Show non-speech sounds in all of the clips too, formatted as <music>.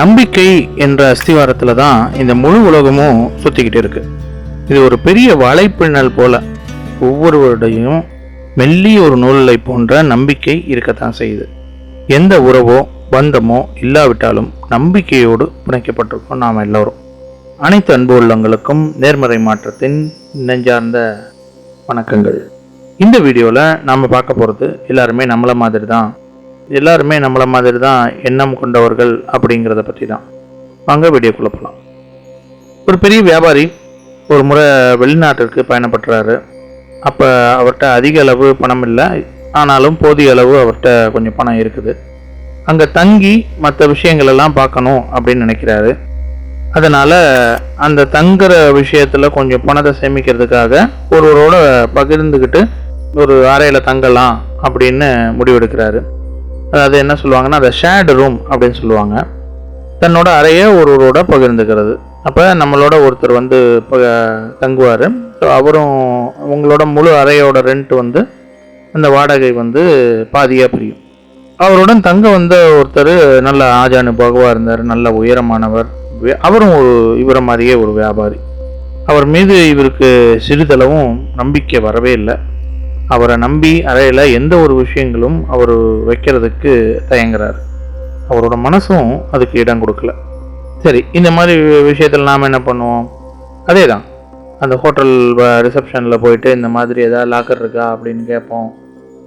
நம்பிக்கை என்ற அஸ்திவாரத்தில் தான் இந்த முழு உலகமும் சுற்றிக்கிட்டு இருக்கு. இது ஒரு பெரிய வலைப்பின்னல் போல ஒவ்வொருவருடையும் மெல்லிய ஒரு நூலை போன்ற நம்பிக்கை இருக்கத்தான் செய்யுது. எந்த உறவோ பந்தமோ இல்லாவிட்டாலும் நம்பிக்கையோடு பிணைக்கப்பட்டிருக்கோம் நாம் எல்லோரும். அனைத்து அன்பு உள்ளங்களுக்கும் நேர்மறை மாற்றத்தின் நெஞ்சார்ந்த வணக்கங்கள். இந்த வீடியோவில் நாம் பார்க்க போகிறது எல்லாருமே நம்மளை மாதிரி தான் எல்லாருமே நம்மளை மாதிரி தான் எண்ணம் கொண்டவர்கள் அப்படிங்கிறத பற்றி தான் வாங்க வீடியோ குழப்பலாம் ஒரு பெரிய வியாபாரி ஒரு முறை வெளிநாட்டிற்கு பயணப்படுறாரு அப்போ அவர்கிட்ட அதிக அளவு பணம் இல்லை. ஆனாலும் போதிய அளவு அவர்கிட்ட கொஞ்சம் பணம் இருக்குது. அங்கே தங்கி மற்ற விஷயங்களெல்லாம் பார்க்கணும் அப்படின்னு நினைக்கிறாரு. அதனால் அந்த தங்குற விஷயத்தில் கொஞ்சம் பணத்தை சேமிக்கிறதுக்காக ஒருவரோட பகிர்ந்துக்கிட்டு ஒரு அறையில் தங்கலாம் அப்படின்னு முடிவெடுக்கிறாரு. அதாவது என்ன சொல்லுவாங்கன்னா அதை ஷேர்டு ரூம் அப்படின்னு சொல்லுவாங்க. தன்னோட அறையை ஒருவரோட பகிர்ந்துக்கிறது. அப்போ நம்மளோட ஒருத்தர் வந்து தங்குவார். ஸோ அவரும் உங்களோட முழு அறையோட ரெண்ட் வந்து அந்த வாடகை வந்து பாதியாக பிரியும். அவருடன் தங்க வந்த ஒருத்தர் நல்ல ஆஜானுபாகவாக இருந்தார் நல்ல உயரமானவர். அவரும் ஒரு இவரை மாதிரியே ஒரு வியாபாரி. அவர் மீது இவருக்கு சிறிதளவும் நம்பிக்கை வரவே இல்லை. அவரை நம்பி அறையில் எந்த ஒரு விஷயங்களும் அவர் வைக்கிறதுக்கு தயங்குறாரு. அவரோட மனசும் அதுக்கு இடம் கொடுக்கல. சரி இந்த மாதிரி விஷயத்தில் நாம் என்ன பண்ணுவோம்? அதே தான் அந்த ஹோட்டல் ரிசப்ஷனில் போயிட்டு இந்த மாதிரி ஏதாவது லாக்கர் இருக்கா அப்படின்னு கேட்போம்.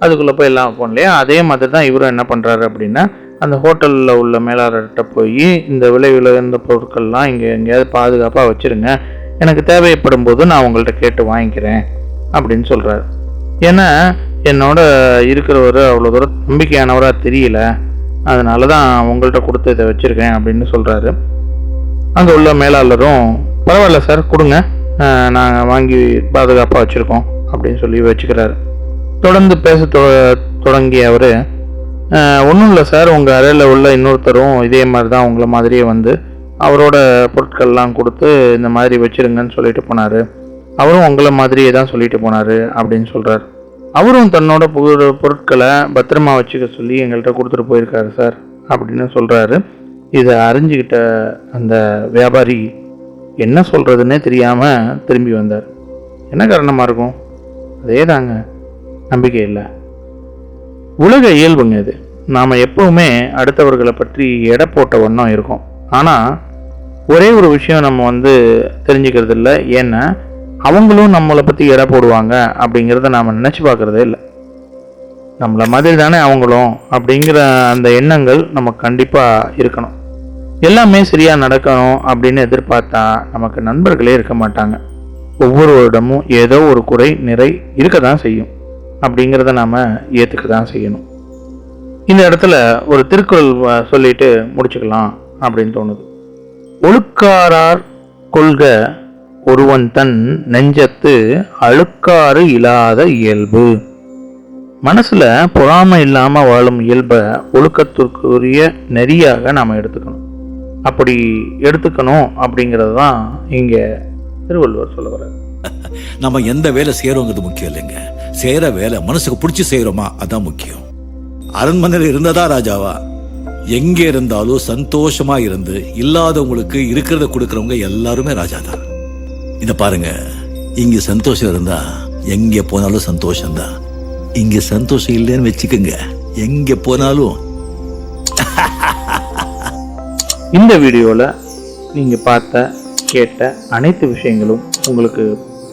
அதுக்குள்ளே போய் எல்லாம் வைப்போம் இல்லையா அதே மாதிரி தான் இவரும் என்ன பண்ணுறாரு அப்படின்னா அந்த ஹோட்டலில் உள்ள மேலாளர்கிட்ட போய் இந்த விலை உயர்ந்த பொருட்கள்லாம் இங்கே எங்கேயாவது பாதுகாப்பாக வச்சுருங்க. எனக்கு தேவைப்படும் போது நான் உங்கள்கிட்ட கேட்டு வாங்கிக்கிறேன் அப்படின்னு சொல்கிறாரு ஏன்னா என்னோட இருக்கிறவர் அவ்வளோ தூரம் நம்பிக்கையானவராக தெரியல. அதனால தான் உங்கள்கிட்ட கொடுத்து இதை வச்சுருக்கேன் அப்படின்னு சொல்கிறாரு அங்கே உள்ள மேலாளரும் பரவாயில்ல சார் கொடுங்க. நாங்கள் வாங்கி பாதுகாப்பாக வச்சுருக்கோம் அப்படின்னு சொல்லி வச்சுக்கிறாரு. தொடர்ந்து பேச தொ- தொடங்கிய அவர் ஒன்றும் இல்லை சார் உங்கள் அறையில் உள்ள இன்னொருத்தரும் இதே மாதிரி தான் உங்களை மாதிரியே வந்து அவரோட பொருட்கள்லாம் கொடுத்து இந்த மாதிரி வச்சிருங்கன்னு சொல்லிட்டு போனார். அவரும் உங்களை மாதிரியே தான் சொல்லிட்டு போனார் அப்படின்னு சொல்கிறார் அவரும் தன்னோட புது பொருட்களை பத்திரமா வச்சுக்க சொல்லி எங்கள்கிட்ட கொடுத்துட்டு போயிருக்காரு சார் அப்படின்னு சொல்கிறாரு இதை அறிஞ்சுக்கிட்ட அந்த வியாபாரி என்ன சொல்கிறதுன்னே தெரியாமல் திரும்பி வந்தார். என்ன காரணமாக இருக்கும்? அதே தாங்க நம்பிக்கை இல்லை. உலக இயல்புங்க இது. நாம் எப்பவுமே அடுத்தவர்களை பற்றி எடை போட்ட வண்ணம் இருக்கும். ஆனால் ஒரே ஒரு விஷயம் நம்ம வந்து தெரிஞ்சுக்கிறது இல்லை ஏன்னா அவங்களும் நம்மளை பற்றி எடை போடுவாங்க அப்படிங்கிறத நாம் நினச்சி பார்க்குறதே இல்லை. நம்மளை மாதிரி தானே அவங்களும் அப்படிங்கிற அந்த எண்ணங்கள் நமக்கு கண்டிப்பாக இருக்கணும். எல்லாமே சரியாக நடக்கணும் அப்படின்னு எதிர்பார்த்தா நமக்கு நண்பர்களே இருக்க மாட்டாங்க. ஒவ்வொருவரிடமும் ஏதோ ஒரு குறை நிறை இருக்க தான் செய்யும் அப்படிங்கிறத நாம் ஏற்றுக்க தான் செய்யணும். இந்த இடத்துல ஒரு திருக்குறள் வ- சொல்லிட்டு முடிச்சுக்கலாம் அப்படின்னு தோணுது. ஒழுக்காரார் கொள்க ஒருவன் தன் நெஞ்சத்து அழுக்காறு இல்லாத இயல்பு. மனசில் பொறாமை இல்லாமல் வாழும் இயல்பை ஒழுக்கத்திற்குரிய நெறியாக நாம் எடுத்துக்கணும். அப்படி எடுத்துக்கணும் அப்படிங்கிறது தான் இங்கே திருவள்ளுவர் சொல்ல வர்றாரு. <laughs> நம்ம எந்த வேலை செய்கிறோங்கிறது முக்கியம் இல்லைங்க. செய்கிற வேலை மனசுக்கு பிடிச்சி செய்கிறோமா அதுதான் முக்கியம். அரண்மனையில் இருந்ததா ராஜாவா? எங்கே இருந்தாலும் சந்தோஷமாக இருந்து இல்லாதவங்களுக்கு இருக்கிறத கொடுக்குறவங்க எல்லாருமே ராஜா தான் இத பாருங்க. இங்க சந்தோஷம் இருந்தா எங்க போனாலும் சந்தோஷம்தான். இங்க சந்தோஷம் இல்லைன்னு வச்சுக்கோங்க. எங்க போனாலும். இந்த வீடியோவில் நீங்கள் பார்த்த கேட்ட அனைத்து விஷயங்களும் உங்களுக்கு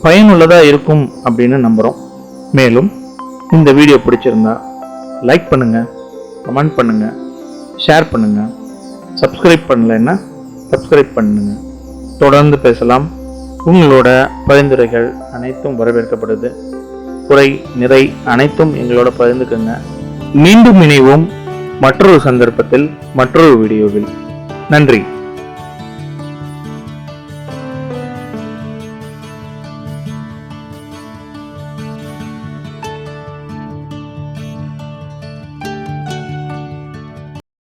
பயனுள்ளதாக இருக்கும் அப்படின்னு நம்புகிறோம் மேலும் இந்த வீடியோ பிடிச்சிருந்தா லைக் பண்ணுங்கள் கமெண்ட் பண்ணுங்கள் ஷேர் பண்ணுங்கள் சப்ஸ்கிரைப் பண்ணலைன்னா சப்ஸ்கிரைப் பண்ணுங்க. தொடர்ந்து பேசலாம். உங்களோட பரிந்துரைகள் அனைத்தும் வரவேற்கப்படுது. குறை நிறை அனைத்தும் எங்களோட பகிர்ந்துக்குங்க. மீண்டும் இணைவோம் மற்றொரு சந்தர்ப்பத்தில் மற்றொரு வீடியோவில். நன்றி.